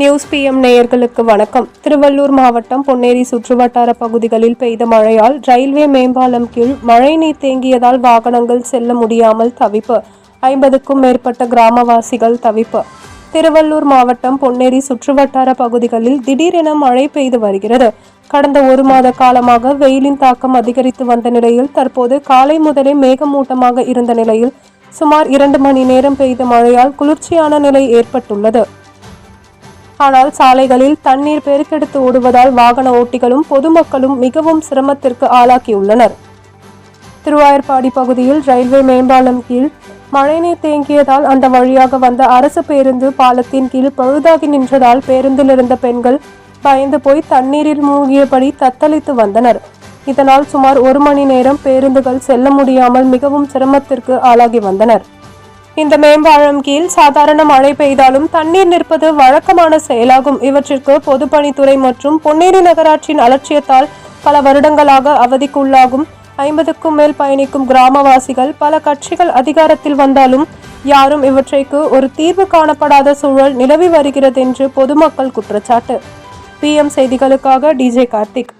News PM நேயர்களுக்கு வணக்கம். திருவள்ளூர் மாவட்டம் பொன்னேரி சுற்றுவட்டார பகுதிகளில் பெய்த மழையால் ரயில்வே மேம்பாலம் கீழ் மழைநீர் தேங்கியதால் வாகனங்கள் செல்ல முடியாமல் தவிப்பு. ஐம்பதுக்கும் மேற்பட்ட கிராமவாசிகள் தவிப்பு. திருவள்ளூர் மாவட்டம் பொன்னேரி சுற்றுவட்டார பகுதிகளில் திடீரென மழை பெய்து வருகிறது. கடந்த ஒரு மாத காலமாக வெயிலின் தாக்கம் அதிகரித்து வந்த நிலையில் தற்போது காலை முதலே மேகமூட்டமாக இருந்த நிலையில் சுமார் இரண்டு மணி நேரம் பெய்த மழையால் குளிர்ச்சியான நிலை ஏற்பட்டுள்ளது. ஆனால் சாலைகளில் தண்ணீர் பெருக்கெடுத்து ஓடுவதால் வாகன ஓட்டிகளும் பொதுமக்களும் மிகவும் சிரமத்திற்கு ஆளாக்கியுள்ளனர் திருவாயர்பாடி பகுதியில் ரயில்வே மேம்பாலம் கீழ் மழைநீர் தேங்கியதால் அந்த வழியாக வந்த அரசு பேருந்து பாலத்தின் கீழ் பழுதாகி நின்றதால் பேருந்தில் இருந்த பெண்கள் பயந்து போய் தண்ணீரில் மூழ்கியபடி தத்தளித்து வந்தனர். இதனால் சுமார் ஒரு மணி நேரம் பேருந்துகள் செல்ல முடியாமல் மிகவும் சிரமத்திற்கு ஆளாகி வந்தனர். இந்த மேம்பாலம் கீழ் சாதாரண மழை பெய்தாலும் தண்ணீர் நிற்பது வழக்கமான செயலாகும். இவற்றிற்கு பொதுப்பணித்துறை மற்றும் பொன்னேரி நகராட்சியின் அலட்சியத்தால் பல வருடங்களாக அவதிக்குள்ளாகும். ஐம்பதுக்கும் மேல் பயணிக்கும் கிராமவாசிகள் பல கட்சிகள் அதிகாரத்தில் வந்தாலும் யாரும் இவற்றைக்கு ஒரு தீர்வு காணப்படாத சூழல் நிலவி வருகிறது என்று பொதுமக்கள் குற்றச்சாட்டு. பிஎம் செய்திகளுக்காக TJ Karthik.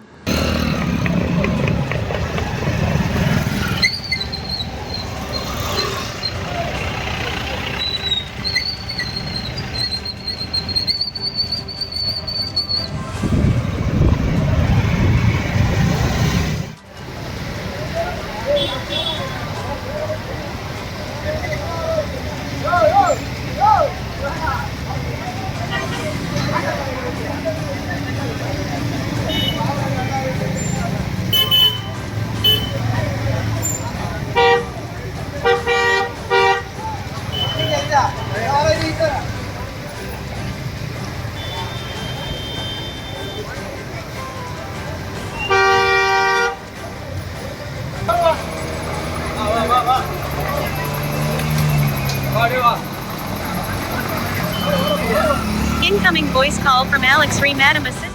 Incoming voice call from Alex Re Madam Assistant.